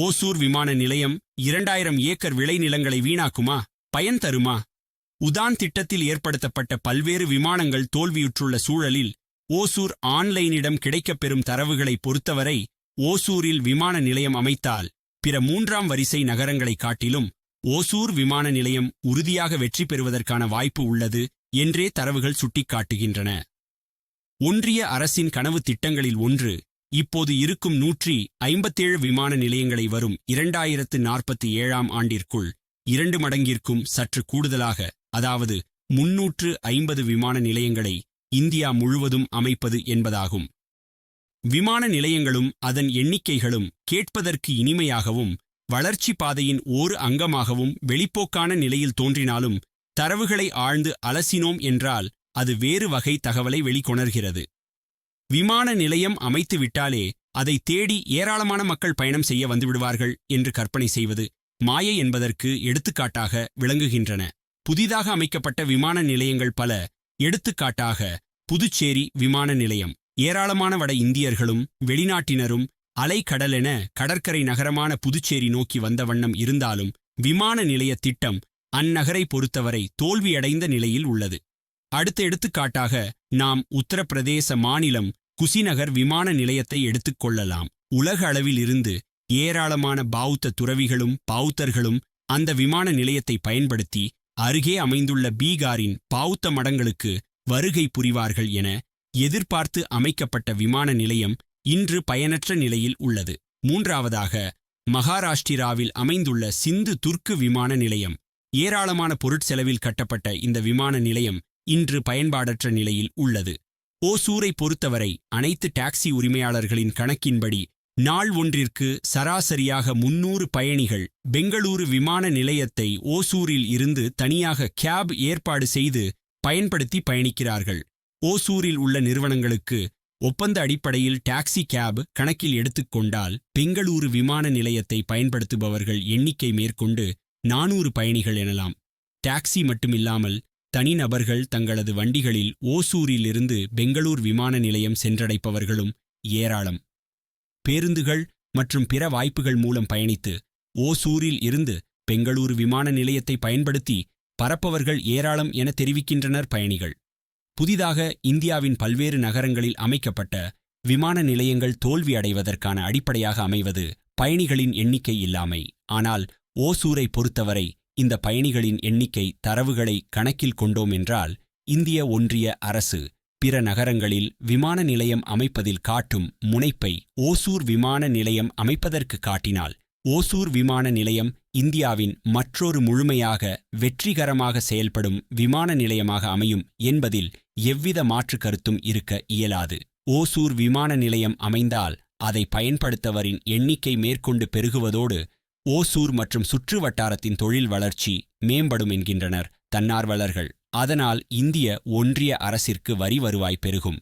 ஓசூர் விமான நிலையம் இரண்டாயிரம் ஏக்கர் விளைநிலங்களை வீணாக்குமா? பயன் தருமா? உதான் திட்டத்தில் ஏற்படுத்தப்பட்ட பல்வேறு விமானங்கள் தோல்வியுற்றுள்ள சூழலில் ஓசூர் ஆன்லைனிடம் கிடைக்கப்பெறும் தரவுகளை பொறுத்தவரை ஓசூரில் விமான நிலையம் அமைத்தால் பிற மூன்றாம் வரிசை நகரங்களைக் காட்டிலும் ஓசூர் விமான நிலையம் உறுதியாக வெற்றி பெறுவதற்கான வாய்ப்பு உள்ளது என்றே தரவுகள் சுட்டிக்காட்டுகின்றன. ஒன்றிய அரசின் கனவு திட்டங்களில் ஒன்று இப்போது இருக்கும் நூற்றி ஐம்பத்தேழு விமான நிலையங்களை வரும் இரண்டாயிரத்து நாற்பத்தி ஏழாம் ஆண்டிற்குள் இரண்டு மடங்கிற்கும் சற்று கூடுதலாக அதாவது முன்னூற்று ஐம்பது விமான நிலையங்களை இந்தியா முழுவதும் அமைப்பது என்பதாகும். விமான நிலையங்களும் அதன் எண்ணிக்கைகளும் கேட்பதற்கு இனிமையாகவும் வளர்ச்சி பாதையின் ஓர் அங்கமாகவும் வெளிப்போக்கான நிலையில் தோன்றினாலும் தரவுகளை ஆழ்ந்து அலசினோம் என்றால் அது வேறு வகை தகவலை வெளிக்கொணர்கிறது. விமான நிலையம் அமைத்து விட்டாலே அதை தேடி ஏராளமான மக்கள் பயணம் செய்ய வந்துவிடுவார்கள் என்று கற்பனை செய்வது மாயை என்பதற்கு எடுத்துக்காட்டாக விளங்குகின்றன. புதிதாக அமைக்கப்பட்ட விமான நிலையங்கள் பல எடுத்துக்காட்டாக புதுச்சேரி விமான நிலையம். ஏராளமான வட இந்தியர்களும் வெளிநாட்டினரும் அலைக்கடலென கடற்கரை நகரமான புதுச்சேரி நோக்கி வந்த வண்ணம் இருந்தாலும் விமான நிலைய திட்டம் அந்நகரை பொறுத்தவரை தோல்வியடைந்த நிலையில் உள்ளது. அடுத்த எடுத்துக்காட்டாக நாம் உத்தரப்பிரதேச மாநிலம் குசிநகர் விமான நிலையத்தை எடுத்துக் கொள்ளலாம் உலக அளவில் இருந்து ஏராளமான பௌத்த துறவிகளும் பௌத்தர்களும் அந்த விமான நிலையத்தை பயன்படுத்தி அருகே அமைந்துள்ள பீகாரின் பௌத்த மடங்களுக்கு வருகை புரிவார்கள் என எதிர்பார்த்து அமைக்கப்பட்ட விமான நிலையம் இன்று பயனற்ற நிலையில் உள்ளது. மூன்றாவதாக மகாராஷ்டிராவில் அமைந்துள்ள சிந்து துர்க்கு விமான நிலையம். ஏராளமான பொருட்செலவில் கட்டப்பட்ட இந்த விமான நிலையம் இன்று பயன்பாடற்ற நிலையில் உள்ளது. ஓசூரை பொறுத்தவரை அனைத்து டாக்ஸி உரிமையாளர்களின் கணக்கின்படி நாள் ஒன்றிற்கு சராசரியாக முன்னூறு பயணிகள் பெங்களூரு விமான நிலையத்தை ஓசூரில் இருந்து தனியாக கேப் ஏற்பாடு செய்து பயன்படுத்தி பயணிக்கிறார்கள். ஓசூரில் உள்ள நிறுவனங்களுக்கு ஒப்பந்த அடிப்படையில் டாக்ஸி கேப் கணக்கில் எடுத்துக்கொண்டால் பெங்களூரு விமான நிலையத்தை பயன்படுத்துபவர்கள் எண்ணிக்கை மேற்கொண்டு நானூறு பயணிகள் எனலாம். டாக்ஸி மட்டுமில்லாமல் தனிநபர்கள் தங்களது வண்டிகளில் ஓசூரிலிருந்து பெங்களூர் விமான நிலையம் சென்றடைப்பவர்களும் ஏராளம். பேருந்துகள் மற்றும் பிற வாய்ப்புகள் மூலம் பயணித்து ஓசூரில் இருந்து பெங்களூரு விமான நிலையத்தை பயன்படுத்தி பறப்பவர்கள் ஏராளம் என தெரிவிக்கின்றனர் பயணிகள். புதிதாக இந்தியாவின் பல்வேறு நகரங்களில் அமைக்கப்பட்ட விமான நிலையங்கள் தோல்வி அடைவதற்கான அடிப்படையாக அமைவது பயணிகளின் எண்ணிக்கை இல்லாமை. ஆனால் ஓசூரை பொறுத்தவரை இந்த பயணிகளின் எண்ணிக்கை தரவுகளை கணக்கில் கொண்டோம் என்றால் இந்திய ஒன்றிய அரசு பிற நகரங்களில் விமான நிலையம் அமைப்பதில் காட்டும் முனைப்பை ஓசூர் விமான நிலையம் அமைப்பதற்கு காட்டினால் ஓசூர் விமான நிலையம் இந்தியாவின் மற்றொரு முழுமையாக வெற்றிகரமாக செயல்படும் விமான நிலையமாக அமையும் என்பதில் எவ்வித மாற்று கருத்தும் இருக்க இயலாது. ஓசூர் விமான நிலையம் அமைந்தால் அதை பயன்படுத்தவரின் எண்ணிக்கை மேற்கொண்டு பெருகுவதோடு ஓசூர் மற்றும் சுற்று வட்டாரத்தின் தொழில் வளர்ச்சி மேம்படும் என்கின்றனர் தன்னார்வலர்கள். அதனால் இந்திய ஒன்றிய அரசிற்கு வரி வருவாய் பெருகும்.